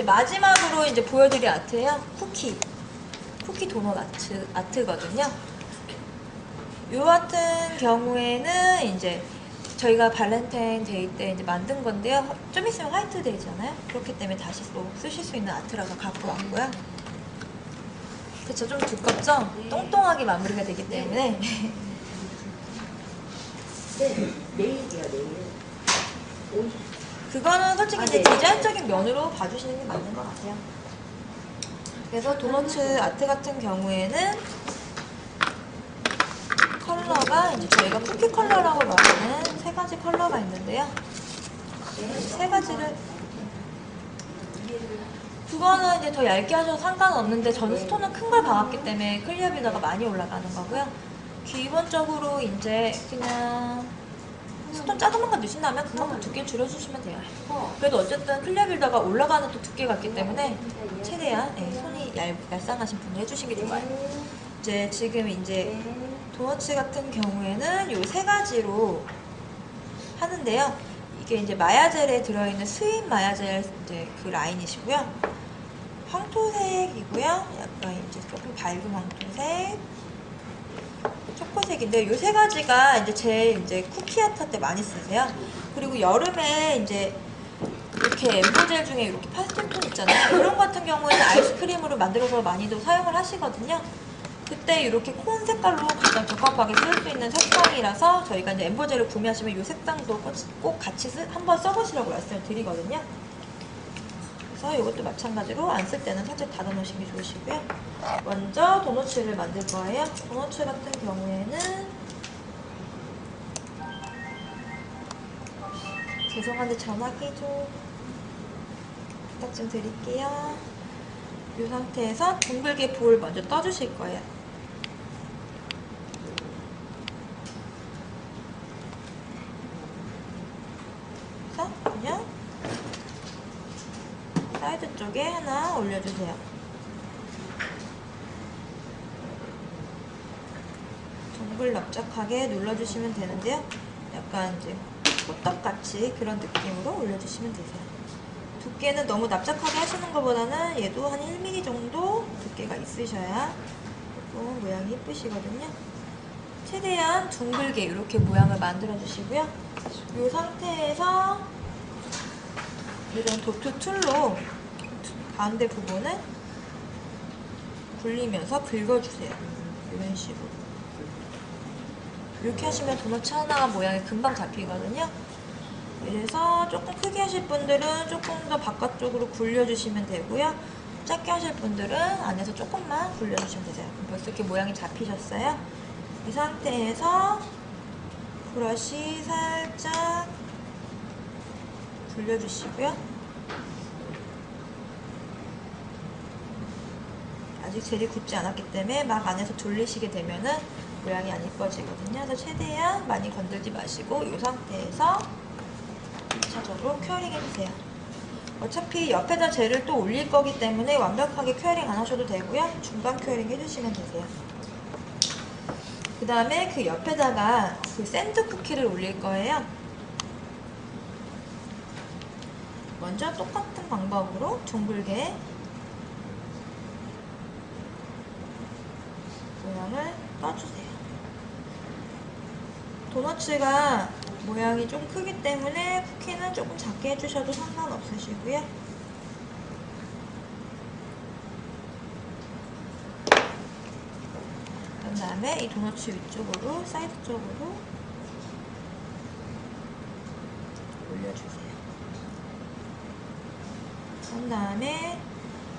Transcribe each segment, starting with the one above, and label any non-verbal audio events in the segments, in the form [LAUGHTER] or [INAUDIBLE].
이제 마지막으로 이제 보여드릴 아트예요. 쿠키. 쿠키 도넛 아트, 아트거든요. 요 같은 경우에는 이제 저희가 발렌타인 데이 때 이제 만든 건데요. 좀 있으면 화이트 데이잖아요. 그렇기 때문에 다시 또 쓰실 수 있는 아트라서 갖고 왔고요. 그쵸, 좀 두껍죠? 똥똥하게 마무리가 되기 때문에. 네, [LAUGHS] 내일이요, 내일. 그거는 솔직히 아, 이제 네. 디자인적인 면으로 봐주시는 게 맞는 것 같아요. 그래서 도너츠 아트 같은 경우에는 컬러가 이제 저희가 쿠키 컬러라고 말하는 세 가지 컬러가 있는데요. 세 가지를 그거는 이제 더 얇게 하셔도 상관없는데 저는 스톤은 큰 걸 박았기 때문에 클리어 빌더가 많이 올라가는 거고요. 기본적으로 이제 그냥 스톤 자그만 거 넣으신다면 그만큼 두께 줄여주시면 돼요. 그래도 어쨌든 클리어 빌더가 올라가는 또 두께가 있기 때문에 최대한 예, 손이 얇, 얄쌍하신 분이 해주신 게 좋아요. 이제 지금 이제 도너츠 같은 경우에는 요세 가지로 하는데요. 이게 이제 마야젤에 들어있는 스윗 마야젤 이제 그 라인이시고요. 황토색이고요. 약간 이제 조금 밝은 황토색, 초코색인데 요 세 가지가 이제 제일 이제 쿠키 아트 때 많이 쓰세요. 그리고 여름에 이제 이렇게 엠보젤 중에 이렇게 파스텔 톤 있잖아요. 이런 거 같은 경우에는 아이스크림으로 만들어서 많이도 사용을 하시거든요. 그때 이렇게 콘 색깔로 가장 적합하게 쓸 수 있는 색상이라서 저희가 이제 엠보젤을 구매하시면 이 색상도 꼭, 꼭 같이 쓰, 한번 써보시라고 말씀을 드리거든요. 그래서 이것도 마찬가지로 안 쓸 때는 살짝 닫아 놓으시는 게 좋으시고요. 먼저 도너츠를 만들 거예요. 도너츠 같은 경우에는 죄송한데 전화기 좀 부탁 좀 드릴게요. 이 상태에서 둥글게 볼을 먼저 떠주실 거예요. 그래서 그냥 사이드 쪽에 하나 올려주세요. 둥글 납작하게 눌러주시면 되는데요. 약간 이제 호떡같이 그런 느낌으로 올려주시면 되세요. 두께는 너무 납작하게 하시는 것보다는 얘도 한 1mm 정도 두께가 있으셔야 조금 모양이 예쁘시거든요. 최대한 둥글게 이렇게 모양을 만들어 주시고요. 이 상태에서 이런 도트 툴로 가운데 부분을 굴리면서 긁어주세요. 이런 식으로. 이렇게 하시면 도넛 하나 모양이 금방 잡히거든요. 그래서 조금 크게 하실 분들은 조금 더 바깥쪽으로 굴려주시면 되고요. 작게 하실 분들은 안에서 조금만 굴려주시면 되세요. 벌써 이렇게 모양이 잡히셨어요. 이 상태에서 브러쉬 살짝 굴려주시고요. 아직 젤이 굳지 않았기 때문에 막 안에서 돌리시게 되면은 모양이 안 이뻐지거든요. 그래서 최대한 많이 건들지 마시고 이 상태에서 2차적으로 큐어링 해주세요. 어차피 옆에다 젤을 또 올릴 거기 때문에 완벽하게 큐어링 안 하셔도 되고요. 중간 큐어링 해주시면 되세요. 그 다음에 그 옆에다가 그 샌드 쿠키를 올릴 거예요. 먼저 똑같은 방법으로 둥글게 모양을 떠주세요. 도너츠가 모양이 좀 크기 때문에 쿠키는 조금 작게 해주셔도 상관없으시고요. 그 다음에 이 도너츠 위쪽으로, 사이드 쪽으로 올려주세요. 그 다음에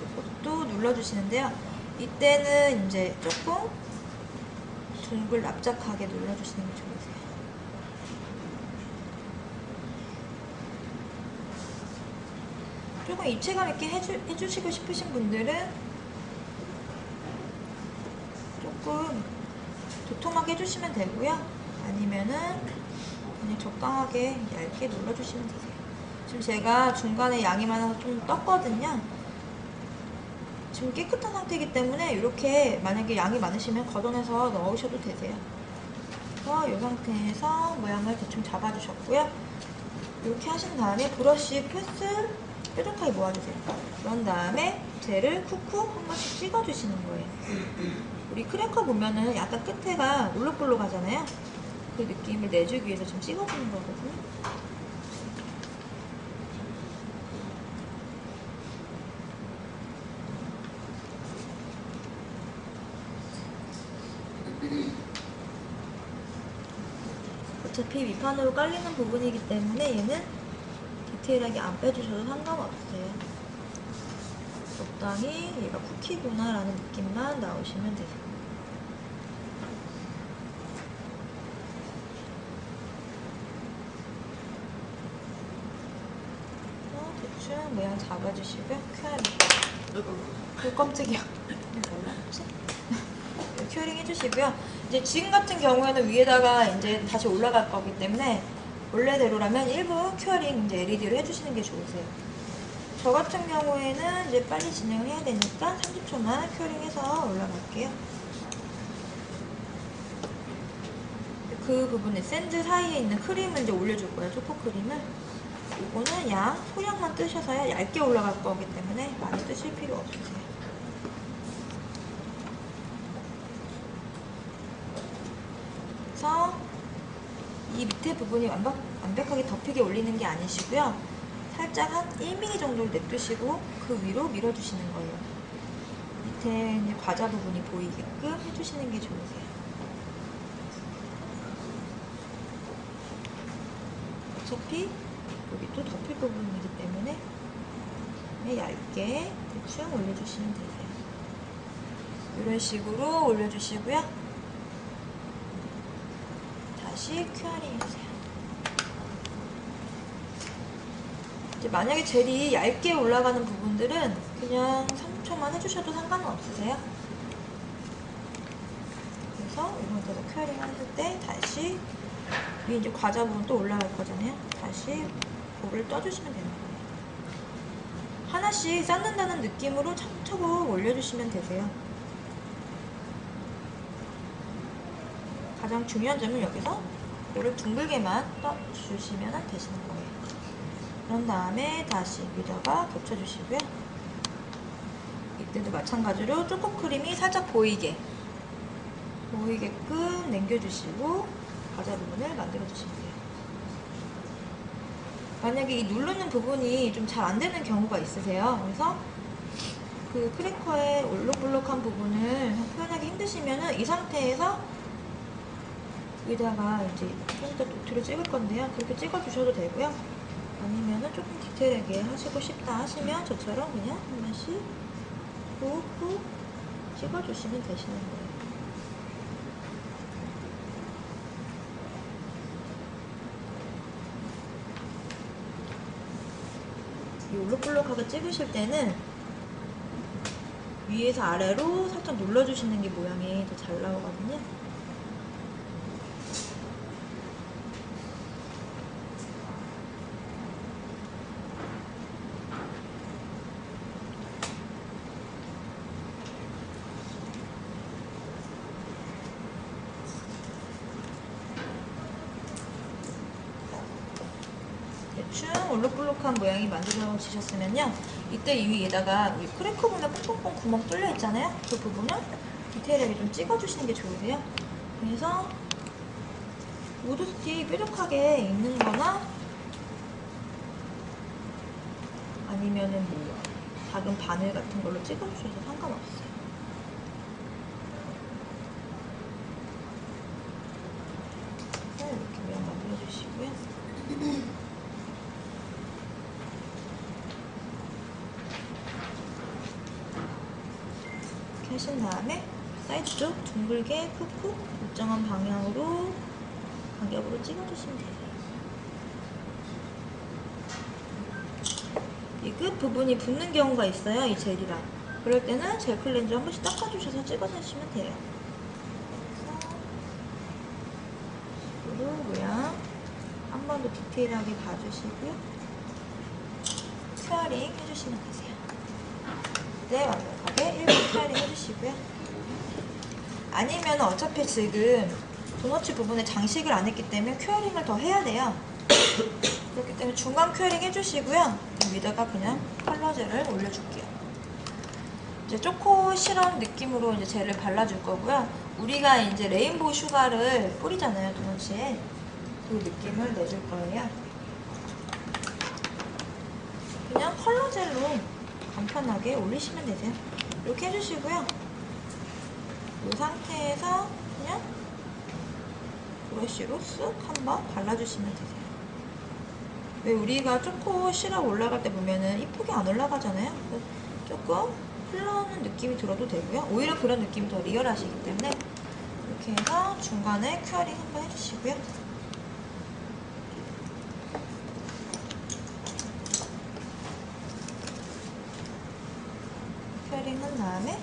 이것도 눌러주시는데요. 이때는 이제 조금 둥글 납작하게 눌러주시는 게 좋으세요. 조금 입체감 있게 해주, 해주시고 싶으신 분들은 조금 도톰하게 해주시면 되고요. 아니면은 그냥 적당하게 얇게 눌러주시면 되세요. 지금 제가 중간에 양이 많아서 좀 떴거든요. 지금 깨끗한 상태이기 때문에 이렇게 만약에 양이 많으시면 걷어내서 넣으셔도 되세요. 그래서 이 상태에서 모양을 대충 잡아주셨고요. 이렇게 하신 다음에 브러쉬 패스 뾰족하게 모아주세요. 그런 다음에 젤을 쿡쿡 한 번씩 찍어주시는 거예요. 우리 크래커 보면은 약간 끝에가 울룩불룩 하잖아요. 그 느낌을 내주기 위해서 좀 찍어주는 거거든요. 어차피 밑판으로 깔리는 부분이기 때문에 얘는 디테일하게 안 빼주셔도 상관없어요. 적당히 얘가 쿠키구나 라는 느낌만 나오시면 돼요. 어, 대충 모양 잡아주시고요. 큐어링. 그 깜짝이야. 몰랐지? 큐어링 해주시고요. 이제 지금 같은 경우에는 위에다가 이제 다시 올라갈 거기 때문에 원래대로라면 일부 큐어링 이제 LED로 해주시는 게 좋으세요. 저 같은 경우에는 이제 빨리 진행을 해야 되니까 30초만 큐어링해서 올라갈게요. 그 부분에 샌드 사이에 있는 크림을 이제 올려줄 거예요. 초코 크림을. 이거는 양 소량만 뜨셔서요. 얇게 올라갈 거기 때문에 많이 뜨실 필요 없으세요. 그래서 이 밑에 부분이 완벽, 완벽하게 덮이게 올리는 게 아니시고요. 살짝 한 1mm 정도를 냅두시고 그 위로 밀어주시는 거예요. 밑에 이제 과자 부분이 보이게끔 해주시는 게 좋으세요. 어차피 여기 또 덮일 부분이기 때문에 그냥 얇게 대충 올려주시면 되세요. 이런 식으로 올려주시고요. 다시 큐어링 해주세요. 이제 만약에 젤이 얇게 올라가는 부분들은 그냥 3초만 해주셔도 상관은 없으세요. 그래서 이런 데서 큐어링 하실 때 다시 위에 이제 과자 부분 또 올라갈 거잖아요. 다시 볼을 떠주시면 거예요. 하나씩 쌓는다는 느낌으로 차곡차곡 올려주시면 되세요. 가장 중요한 점은 여기서 볼을 둥글게만 떠주시면 되시는 거예요. 그런 다음에 다시 위다가 겹쳐주시고요. 이때도 마찬가지로 초코 크림이 살짝 보이게 보이게끔 남겨주시고 과자 부분을 만들어주시면 돼요. 만약에 이 누르는 부분이 좀 잘 안 되는 경우가 있으세요. 그래서 그 크래커의 올록볼록한 부분을 표현하기 힘드시면 은 이 상태에서 여기다가 이제 좀 이따 노트를 찍을 건데요. 그렇게 찍어주셔도 되고요. 아니면은 조금 디테일하게 하시고 싶다 하시면 저처럼 그냥 한 번씩 꾹꾹 찍어주시면 되시는 거예요. 이 올록볼록하게 찍으실 때는 위에서 아래로 살짝 눌러주시는 게 모양이 더 잘 나오거든요. 대충 올록볼록한 모양이 만들어지셨으면요. 이때 이 위에다가 이 크래커 부분에 뽕뽕뽕 구멍 뚫려 있잖아요. 그 부분을 디테일하게 좀 찍어주시는 게 좋으세요. 그래서 우드 스틱 뾰족하게 있는 거나 아니면은 뭐 작은 바늘 같은 걸로 찍어주셔도 상관없어요. 네, 이렇게 모양 만들어주시고요. 하신 다음에 사이드 쪽 둥글게 쿡쿡 일정한 방향으로 간격으로 찍어주시면 돼요. 이 끝 부분이 붙는 경우가 있어요, 이 젤이랑. 그럴 때는 젤 클렌저 한 번씩 닦아주셔서 찍어주시면 돼요. 그리고 모양 한 번 더 디테일하게 봐주시고요. 큐어링 해주시면 되세요. 네, 1 번 큐어링 해주시고요. 아니면 어차피 지금 도너츠 부분에 장식을 안 했기 때문에 큐어링을 더 해야 돼요. 그렇기 때문에 중간 큐어링 해주시고요. 위에다가 그냥 컬러젤을 올려줄게요. 이제 초코 시럽 느낌으로 이제 젤을 발라줄 거고요. 우리가 이제 레인보우 슈가를 뿌리잖아요, 도넛에. 그 느낌을 내줄 거예요. 그냥 컬러젤로 간편하게 올리시면 되세요. 이렇게 해주시고요. 이 상태에서 그냥 브러쉬로 쓱 한번 발라주시면 되세요. 왜 우리가 초코 시럽 올라갈 때 보면은 이쁘게 안 올라가잖아요. 조금 흘러오는 느낌이 들어도 되고요. 오히려 그런 느낌이 더 리얼하시기 때문에 이렇게 해서 중간에 큐어링 한번 해주시고요. 큐어링 한 다음에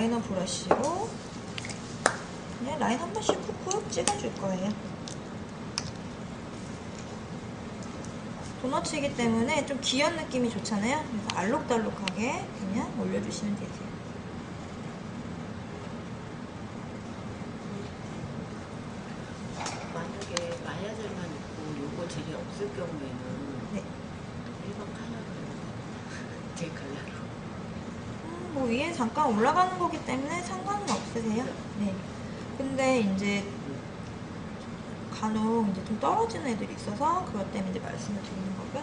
라이너 브러쉬로 그냥 라인 한 번씩 쿡쿡 찍어줄 거예요. 도너츠이기 때문에 좀 귀여운 느낌이 좋잖아요. 그래서 알록달록하게 그냥 올려주시면 되세요. 만약에 마야젤만 있고 요거 젤이 없을 경우에는 네. 일반 컬러로 [LAUGHS] 제 컬러로 음, 뭐 위에 잠깐 올라가는 거 근데 이제 간혹 이제 좀 떨어지는 애들이 있어서 그것 때문에 이제 말씀을 드리는 거고요.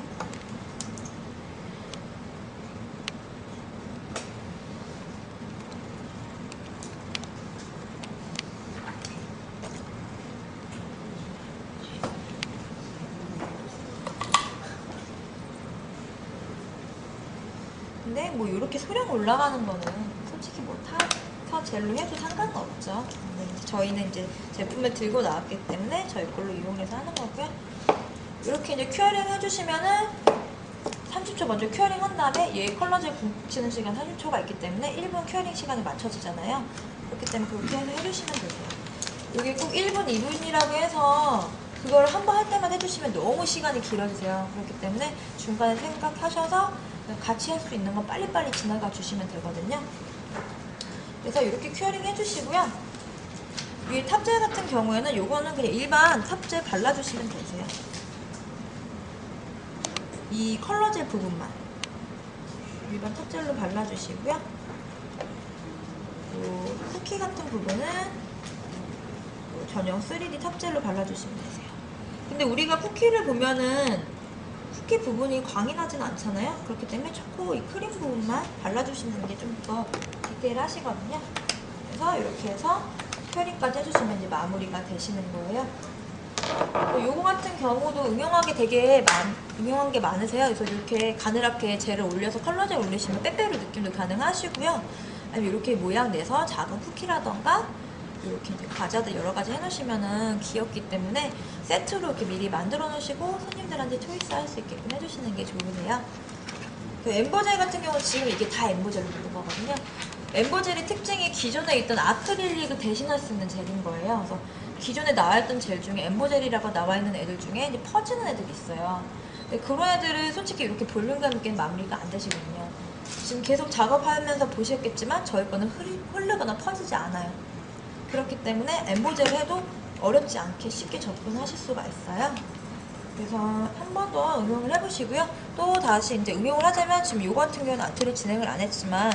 근데 뭐 이렇게 소량 올라가는 거는 솔직히 뭐 타, 타 젤로 해도 상관은 없죠. 근데 이제 저희는 이제 제품을 들고 나왔기 때문에 저희 걸로 이용해서 하는 거고요. 이렇게 이제 큐어링 해주시면은 30초 먼저 큐어링 한 다음에 얘 컬러젤 붙이는 시간 30초가 있기 때문에 1분 큐어링 시간이 맞춰지잖아요. 그렇기 때문에 그렇게 해서 해주시면 되세요. 이게 꼭 1분, 2분이라고 해서 그걸 한 번 할 때만 해주시면 너무 시간이 길어지세요. 그렇기 때문에 중간에 생각하셔서 같이 할 수 있는 건 빨리빨리 지나가 주시면 되거든요. 그래서 이렇게 큐어링 해주시고요. 위에 탑젤 같은 경우에는 요거는 그냥 일반 탑젤 발라주시면 되세요. 이 컬러젤 부분만 일반 탑젤로 발라주시고요. 요 쿠키 같은 부분은 요 전용 3D 탑젤로 발라주시면 되세요. 근데 우리가 쿠키를 보면은 쿠키 부분이 광이 나진 않잖아요. 그렇기 때문에 초코 이 크림 부분만 발라주시는 게 좀 더 디테일하시거든요. 그래서 이렇게 해서 큐어링까지 해주시면 이제 마무리가 되시는 거예요. 또 요거 같은 경우도 응용하게 되게 많, 응용한 게 많으세요. 그래서 이렇게 가늘하게 젤을 올려서 컬러젤 올리시면 빼빼로 느낌도 가능하시고요. 아니면 이렇게 모양 내서 작은 쿠키라던가 이렇게 과자들 여러 가지 해놓으시면은 귀엽기 때문에 세트로 이렇게 미리 만들어 놓으시고 손님들한테 초이스 할 수 있게끔 해주시는 게 좋으세요. 그 엠보젤 같은 경우는 지금 이게 다 엠보젤로 부른 거거든요. 엠보젤의 특징이 기존에 있던 아크릴릭을 대신할 수 있는 젤인 거예요. 그래서 기존에 나와있던 젤 중에 엠보젤이라고 나와 있는 애들 중에 이제 퍼지는 애들이 있어요. 근데 그런 애들은 솔직히 이렇게 볼륨감 있게 마무리가 안 되시거든요. 지금 계속 작업하면서 보셨겠지만 저희 거는 흐리, 흐르거나 퍼지지 않아요. 그렇기 때문에 엠보젤을 해도 어렵지 않게 쉽게 접근하실 수가 있어요. 그래서 한 번 더 응용을 해보시고요. 또 다시 이제 응용을 하자면 지금 이거 같은 경우는 아트를 진행을 안 했지만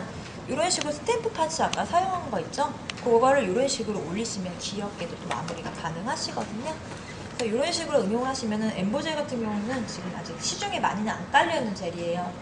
이런 식으로 스탬프 파츠 아까 사용한 거 있죠? 그거를 이런 식으로 올리시면 귀엽게도 또 마무리가 가능하시거든요. 그래서 이런 식으로 응용을 하시면은 엠보젤 같은 경우는 지금 아직 시중에 많이는 안 깔려있는 젤이에요.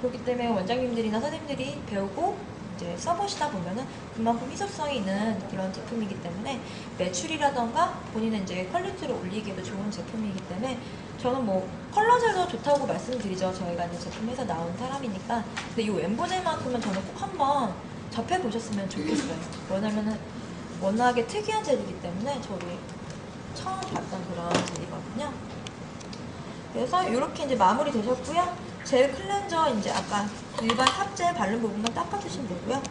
그렇기 때문에 원장님들이나 선생님들이 배우고 이제 써보시다 보면은 그만큼 희소성이 있는 그런 제품이기 때문에 매출이라던가 본인의 이제 퀄리티를 올리기에도 좋은 제품이기 때문에 저는 뭐 컬러젤도 좋다고 말씀드리죠. 저희가 이제 제품에서 나온 사람이니까. 근데 이 엠보젤만큼은 저는 꼭 한번 접해 보셨으면 좋겠어요. 왜냐면은 워낙에 특이한 젤이기 때문에 저도 처음 봤던 그런 젤이거든요. 그래서 이렇게 이제 마무리 되셨고요. 젤 클렌저 이제 아까 일반 탑젤 바른 부분만 닦아주시면 되고요.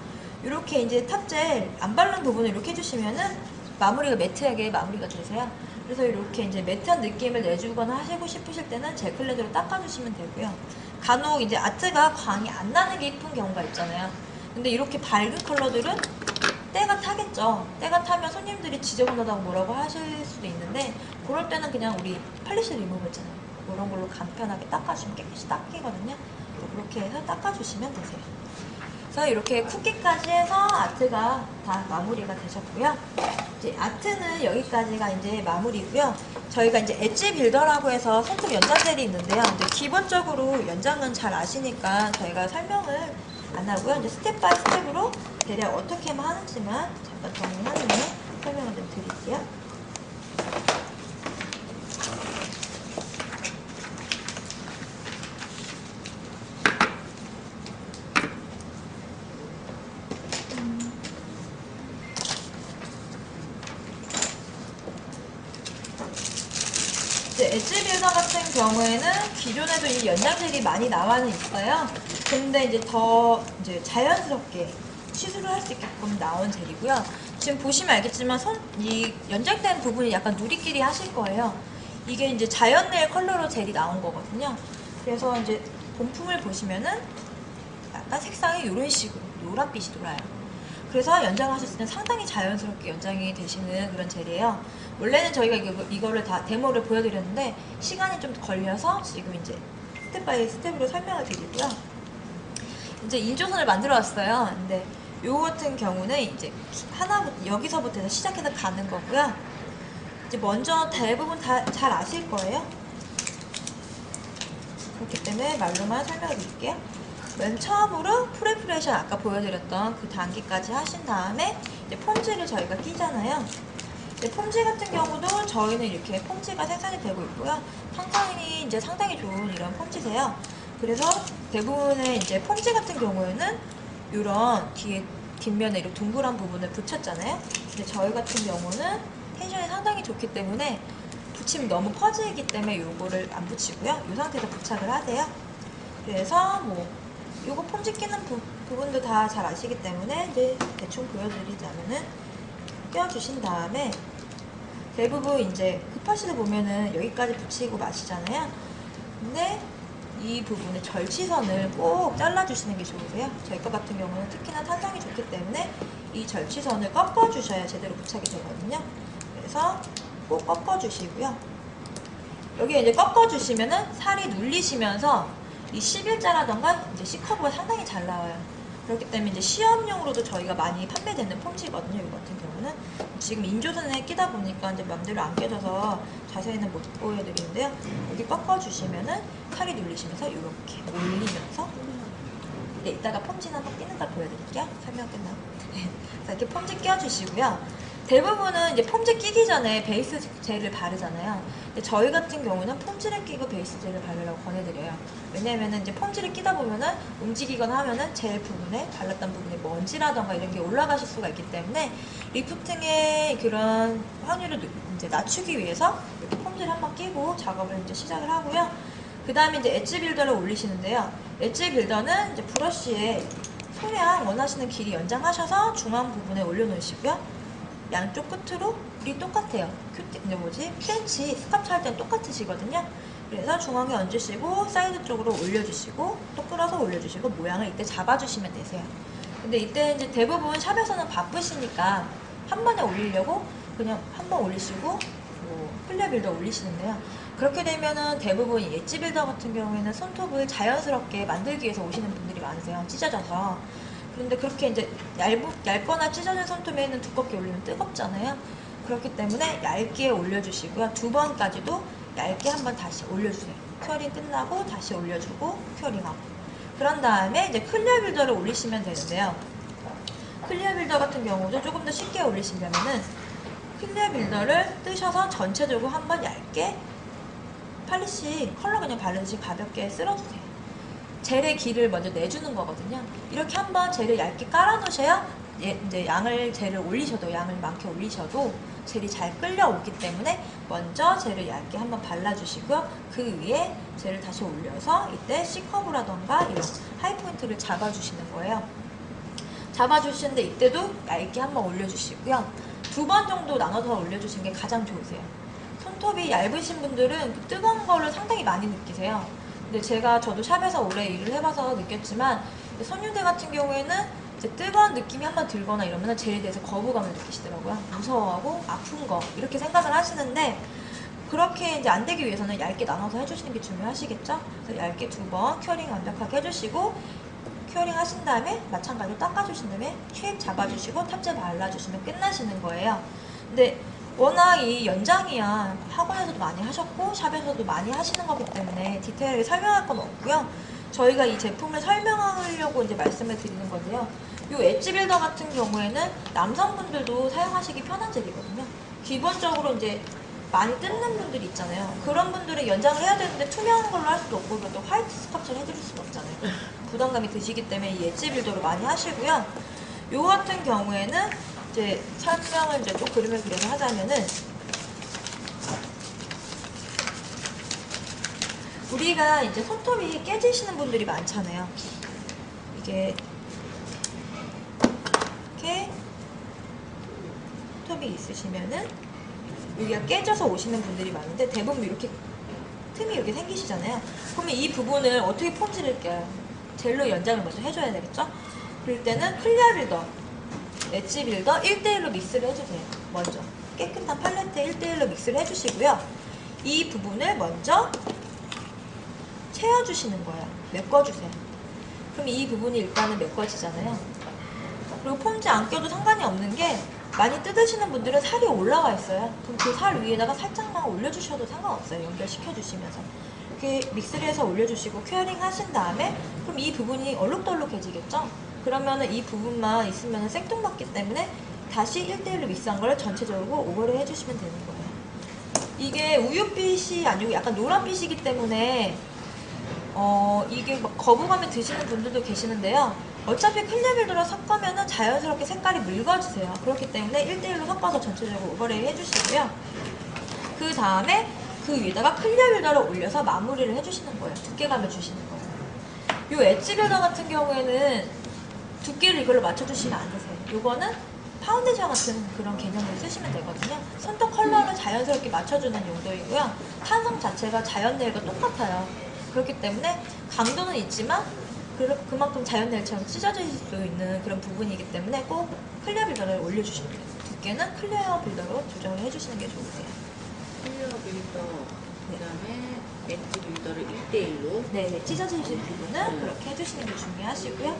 이렇게 이제 탑젤 안 바른 부분을 이렇게 해주시면은 마무리가 매트하게 마무리가 되세요. 그래서 이렇게 이제 매트한 느낌을 내주거나 하시고 싶으실 때는 젤 클렌저로 닦아주시면 되고요. 간혹 이제 아트가 광이 안 나는 게 이쁜 경우가 있잖아요. 근데 이렇게 밝은 컬러들은 때가 타겠죠. 때가 타면 손님들이 지저분하다고 뭐라고 하실 수도 있는데 그럴 때는 그냥 우리 팔리시 리무버 있잖아요. 이런 걸로 간편하게 닦아주면 깨끗이 닦이거든요. 이렇게 해서 닦아주시면 되세요. 그래서 이렇게 쿠키까지 해서 아트가 다 마무리가 되셨고요. 이제 아트는 여기까지가 이제 마무리고요. 저희가 이제 엣지 빌더라고 해서 손톱 연장젤이 있는데요. 이제 기본적으로 연장은 잘 아시니까 저희가 설명을 안 하고요. 이제 스텝 바이 스텝으로 대략 어떻게만 하는지만 잠깐 정리하는 후에 설명을 좀 드릴게요. 이제 엣지 빌더 같은 경우에는 기존에도 이 연장젤이 많이 나와는 있어요. 근데 이제 더 이제 자연스럽게 시술을 할 수 있게끔 나온 젤이고요. 지금 보시면 알겠지만 손, 이 연장된 부분이 약간 누리끼리 하실 거예요. 이게 이제 자연네일 컬러로 젤이 나온 거거든요. 그래서 이제 본품을 보시면은 약간 색상이 이런 식으로 노란빛이 돌아요. 그래서 연장하셨을 때 상당히 자연스럽게 연장이 되시는 그런 젤이에요. 원래는 저희가 이거, 이거를 다 데모를 보여드렸는데 시간이 좀 걸려서 지금 이제 스텝 바이 스텝으로 설명을 드리고요. 이제 인조선을 만들어 왔어요. 근데 요 같은 경우는 이제 하나부터 여기서부터 해서 시작해서 가는 거고요. 이제 먼저 대부분 다 잘 아실 거예요. 그렇기 때문에 말로만 설명해 드릴게요. 맨 처음으로 프레프레이션 아까 보여드렸던 그 단계까지 하신 다음에 이제 폼지를 저희가 끼잖아요. 이제 폼지 같은 경우도 저희는 이렇게 폼지가 생산이 되고 있고요. 상당히 이제 상당히 좋은 이런 폼지세요. 그래서 대부분의 이제 폼지 같은 경우에는 이런 뒤에 뒷면에 이렇게 둥그런 부분을 붙였잖아요. 근데 저희 같은 경우는 텐션이 상당히 좋기 때문에 붙이면 너무 퍼지기 때문에 요거를 안 붙이고요. 이 상태에서 부착을 하세요. 그래서 뭐 요거 폼지 끼는 부, 부분도 다 잘 아시기 때문에 이제 대충 보여드리자면은 껴주신 다음에 대부분 이제 급하시다 보면은 여기까지 붙이고 마시잖아요. 근데 이 부분에 절치선을 꼭 잘라주시는 게 좋으세요. 저희 거 같은 경우는 특히나 탄성이 좋기 때문에 이 절치선을 꺾어주셔야 제대로 부착이 되거든요. 그래서 꼭 꺾어주시고요. 여기 이제 꺾어주시면은 살이 눌리시면서 이 11자라던가 이제 C커브가 상당히 잘 나와요. 그렇기 때문에 이제 시험용으로도 저희가 많이 판매되는 폼지거든요. 이 같은 경우는 지금 인조선에 끼다 보니까 이제 맘대로 안 껴져서 자세히는 못 보여드리는데요. 여기 꺾어주시면은 살이 눌리시면서 이렇게 올리면서 네, 이따가 폼지는 한번 끼는 걸 보여드릴게요. 설명 끝나고. [LAUGHS] 자, 이렇게 폼지 껴주시고요. 대부분은 이제 폼지 끼기 전에 베이스 젤을 바르잖아요. 근데 저희 같은 경우는 폼지를 끼고 베이스 젤을 바르라고 권해드려요. 왜냐면은 이제 폼지를 끼다 보면은 움직이거나 하면은 젤 부분에 발랐던 부분에 먼지라던가 이런 게 올라가실 수가 있기 때문에 리프팅의 그런 확률을 누- 이제 낮추기 위해서 이렇게 폼지를 한번 끼고 작업을 이제 시작을 하고요. 그 다음에 이제 엣지 빌더를 올리시는데요. 엣지 빌더는 이제 브러쉬에 소량 원하시는 길이 연장하셔서 중앙 부분에 올려놓으시고요. 양쪽 끝으로 우리 똑같아요. 큐티, 이제 뭐지? 펜치, 스카프 할 때는 똑같으시거든요. 그래서 중앙에 얹으시고 사이드 쪽으로 올려주시고 또 끌어서 올려주시고 모양을 이때 잡아주시면 되세요. 근데 이때 이제 대부분 샵에서는 바쁘시니까 한 번에 올리려고 그냥 한 번 올리시고 뭐 클리어 빌더 올리시는데요. 그렇게 되면은 대부분 이 엣지 빌더 같은 경우에는 손톱을 자연스럽게 만들기 위해서 오시는 분들이 많으세요. 찢어져서. 그런데 그렇게 이제 얇, 얇거나 찢어진 손톱에는 두껍게 올리면 뜨겁잖아요. 그렇기 때문에 얇게 올려주시고요. 두 번까지도 얇게 한번 다시 올려주세요. 큐어링 끝나고 다시 올려주고 큐어링하고. 그런 다음에 이제 클리어 빌더를 올리시면 되는데요. 클리어 빌더 같은 경우도 조금 더 쉽게 올리시려면은 클리어 빌더를 뜨셔서 전체적으로 한번 얇게 팔리시 컬러 그냥 바르듯이 가볍게 쓸어주세요. 젤의 길을 먼저 내주는 거거든요. 이렇게 한번 젤을 얇게 깔아 놓으셔야 예, 이제 양을 젤을 올리셔도 양을 많게 올리셔도 젤이 잘 끌려오기 때문에 먼저 젤을 얇게 한번 발라주시고요. 그 위에 젤을 다시 올려서 이때 C커브라던가 이런 하이포인트를 잡아주시는 거예요. 잡아주시는데 이때도 얇게 한번 올려주시고요. 두 번 정도 나눠서 올려주시는 게 가장 좋으세요. 손톱이 얇으신 분들은 그 뜨거운 거를 상당히 많이 느끼세요. 근데 제가 저도 샵에서 오래 일을 해봐서 느꼈지만 손님들 같은 경우에는 뜨거운 느낌이 한번 들거나 이러면 젤에 대해서 거부감을 느끼시더라고요. 무서워하고 아픈 거 이렇게 생각을 하시는데 그렇게 이제 안 되기 위해서는 얇게 나눠서 해주시는 게 중요하시겠죠? 그래서 얇게 두 번 큐어링 완벽하게 해주시고 큐어링 하신 다음에 마찬가지로 닦아주신 다음에 쉐입 잡아주시고 탑재 발라주시면 끝나시는 거예요. 근데 워낙 이 연장이야 학원에서도 많이 하셨고 샵에서도 많이 하시는 거기 때문에 디테일하게 설명할 건 없고요. 저희가 이 제품을 설명하려고 이제 말씀을 드리는 건데요. 이 엣지 빌더 같은 경우에는 남성분들도 사용하시기 편한 젤이거든요. 기본적으로 이제 많이 뜯는 분들이 있잖아요. 그런 분들은 연장을 해야 되는데 투명한 걸로 할 수도 없고 그것도 화이트 스커치를 해드릴 수는 없잖아요. 부담감이 드시기 때문에 이 엣지 빌더를 많이 하시고요. 요 같은 경우에는 이제 설명을 이제 또 그림을 그려서 하자면은 우리가 이제 손톱이 깨지시는 분들이 많잖아요. 이게 이렇게 손톱이 있으시면은 여기가 깨져서 오시는 분들이 많은데 대부분 이렇게 틈이 이렇게 생기시잖아요. 그러면 이 부분을 어떻게 폼질을게요? 젤로 연장을 먼저 해줘야 되겠죠? 그럴 때는 클리어 빌더, 엣지 빌더 1대1로 믹스를 해주세요. 먼저 깨끗한 팔레트에 1대1로 믹스를 해주시고요. 이 부분을 먼저 채워주시는 거예요. 메꿔주세요. 그럼 이 부분이 일단은 메꿔지잖아요. 그리고 폼지 안 껴도 상관이 없는 게 많이 뜯으시는 분들은 살이 올라가 있어요. 그럼 그 살 위에다가 살짝만 올려주셔도 상관없어요. 연결시켜 주시면서. 이렇게 믹스를 해서 올려주시고 큐어링 하신 다음에 그럼 이 부분이 얼룩덜룩해지겠죠? 그러면은 이 부분만 있으면 생뚱맞기 때문에 다시 1대1로 믹스한 걸 전체적으로 오버를 해주시면 되는 거예요. 이게 우유빛이 아니고 약간 노란빛이기 때문에 어, 이게 막 거부감에 드시는 분들도 계시는데요. 어차피 클리어 빌더로 섞으면은 자연스럽게 색깔이 묽어지세요. 그렇기 때문에 1대1로 섞어서 전체적으로 오버레이 해주시고요. 그 다음에 그 위에다가 클리어 빌더를 올려서 마무리를 해주시는 거예요. 두께감을 주시는 거예요. 요 엣지 빌더 같은 경우에는 두께를 이걸로 맞춰주시면 안 되세요. 요거는 파운데이션 같은 그런 개념으로 쓰시면 되거든요. 손톱 컬러를 자연스럽게 맞춰주는 용도이고요. 탄성 자체가 자연 네일과 똑같아요. 그렇기 때문에 강도는 있지만 그- 그만큼 자연 네일처럼 찢어질 수 있는 그런 부분이기 때문에 꼭 클리어 빌더를 올려주시면 돼요. 두께는 클리어 빌더로 조정을 해주시는 게 좋으세요. 클리어 빌더, 그 다음에 엣지 빌더를 1대1로. 네, 네, 찢어지실 부분은 그렇게 해주시는 게 중요하시고요.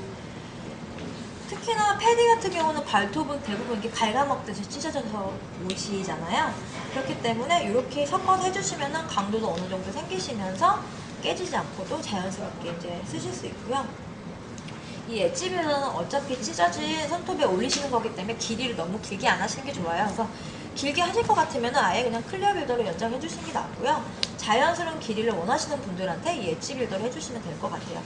특히나 패디 같은 경우는 발톱은 대부분 이렇게 갉아먹듯이 찢어져서 오시잖아요. 그렇기 때문에 이렇게 섞어서 해주시면 강도도 어느 정도 생기시면서 깨지지 않고도 자연스럽게 이제 쓰실 수 있고요. 이 엣지 빌더는 어차피 찢어진 손톱에 올리시는 거기 때문에 길이를 너무 길게 안 하시는 게 좋아요. 그래서 길게 하실 것 같으면 아예 그냥 클리어 빌더로 연장해 주시는 게 낫고요. 자연스러운 길이를 원하시는 분들한테 이 엣지 빌더를 해주시면 될 것 같아요.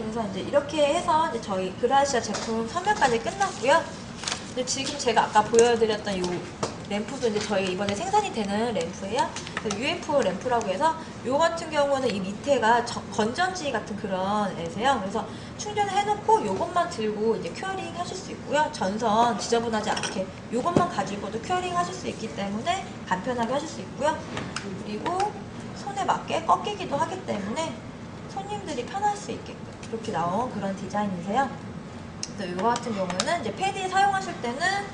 그래서 이제 이렇게 해서 이제 저희 그라시아 제품 설명까지 끝났고요. 이제 지금 제가 아까 보여드렸던 이 램프도 이제 저희 이번에 생산이 되는 램프예요. UF 램프라고 해서 요 같은 경우는 이 밑에가 저- 건전지 같은 그런 애세요. 그래서 충전을 해놓고 요것만 들고 이제 큐어링 하실 수 있고요. 전선 지저분하지 않게 요것만 가지고도 큐어링 하실 수 있기 때문에 간편하게 하실 수 있고요. 그리고 손에 맞게 꺾이기도 하기 때문에 손님들이 편할 수 있게끔 이렇게 나온 그런 디자인이세요. 또 이거 같은 경우는 이제 패디 사용하실 때는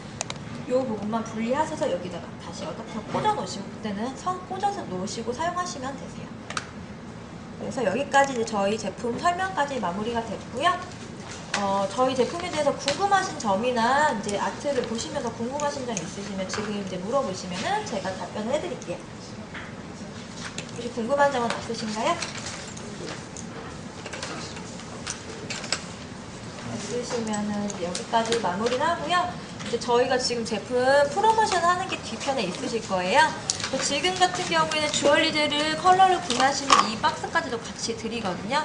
이 부분만 분리하셔서 여기다가 다시 어댑터 꽂아 놓으시고 그때는 선 꽂아서 놓으시고 사용하시면 되세요. 그래서 여기까지 이제 저희 제품 설명까지 마무리가 됐고요. 어, 저희 제품에 대해서 궁금하신 점이나 이제 아트를 보시면서 궁금하신 점 있으시면 지금 이제 물어보시면은 제가 답변을 해드릴게요. 혹시 궁금한 점은 없으신가요? 있으시면은 여기까지 마무리를 하고요. 이제 저희가 지금 제품 프로모션 하는 게 뒤편에 있으실 거예요. 그 지금 같은 경우에는 주얼리들을 컬러를 구매하시면 이 박스까지도 같이 드리거든요.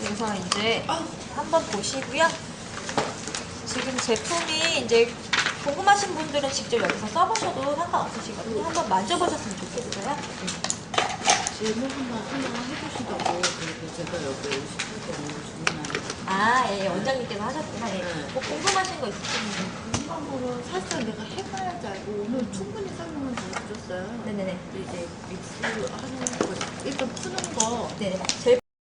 그래서 이제 한번 보시고요. 지금 제품이 이제 궁금하신 분들은 직접 여기서 써보셔도 상관없으시거든요. 한번 만져보셨으면 좋겠어요. 질문만 하나 해주시다고 그래서 제가 여기 오실 때는 주문하는 아, 예, 원장님께서 하셨구나. 예. 네. 뭐 궁금하신 거 있으시면. 그런 거는 사실 내가 해봐야지 알고 오늘 충분히 설명을 잘 해줬어요. 네네네. 이제 믹스 하는 거 일단 푸는 거 네, 제일